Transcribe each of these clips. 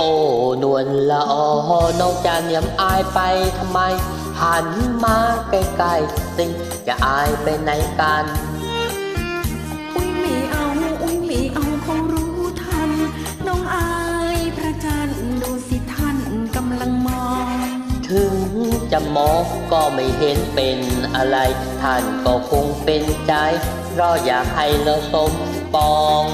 น้องจะเหนียมอายไปทำไม หันมาใกล้ๆสิจะอายไปไหนกัน อุ้ยไม่เอา อุ้ยไม่เอาเขารู้ทัน น้องอายพระจันทร์ดูสิท่านกำลังมอง ถึงจะมองก็ไม่เห็นเป็นอะไร ท่านก็คงเป็นใจ เพราะอยากให้เราสมปอง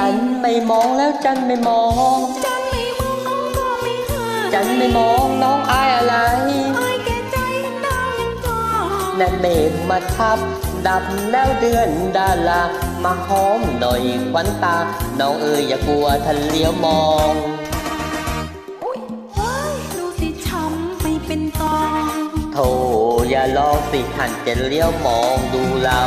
จันไม่มองแล้วจันไม่มอง จันไม่มองน้องก็ไม่หาจันไม่มองน้องอายอะไรอายแก่ใจดาวยังก็นั่นเมฆมาทับ ดับแล้วเดือนดารามาหอมหน่อยควันตา น้องเอ๋ยอย่ากลัวท่านเลี้ยวมองอุ้ยว้ายดูสิช้ำไปเป็นกองโธ่อย่าลองสิท่านจะเลี้ยวมองดูเรา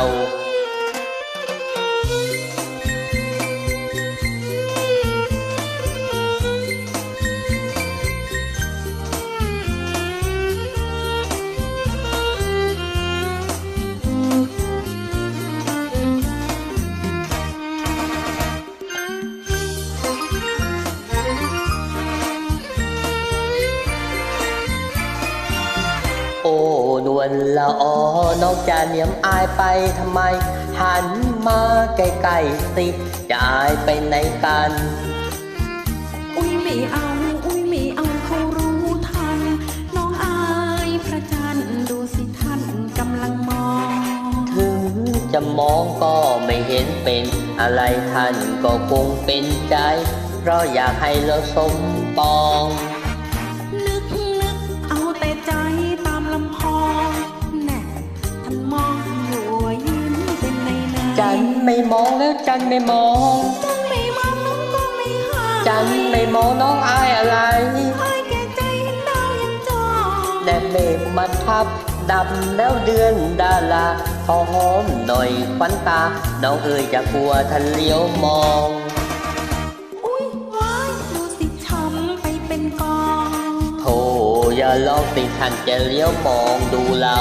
โอ้นวลละออน้องจะเหนียมอายไปทำไม หันมาใกล้ๆสิจะอายไปไหนกัน อุ้ยไม่เอา อุ้ยไม่เอาเขารู้ทัน น้องอายพระจันทร์ดูสิท่านกำลังมอง ถึงจะมองก็ไม่เห็นเป็นอะไรท่านก็คงเป็นใจ เพราะอยากให้เราสมปอง นจันไม่มองแล้วจันไม่มอง จันไม่มองน้องก็ไม่หาจันไม่มองน้องอายอะไรอายแก่ใจเห็นดาวยังจองแน่เมฆมาทับดับแล้วเดือนดาราพอหอมหน่อยควันตา น้องเอ๋ยอย่ากลัวท่านเลี้ยวมองอุ้ยว้ายดูสิช้ำไปเป็นกองโธ่อย่าลองสิท่านจะเลี้ยวมองดูเรา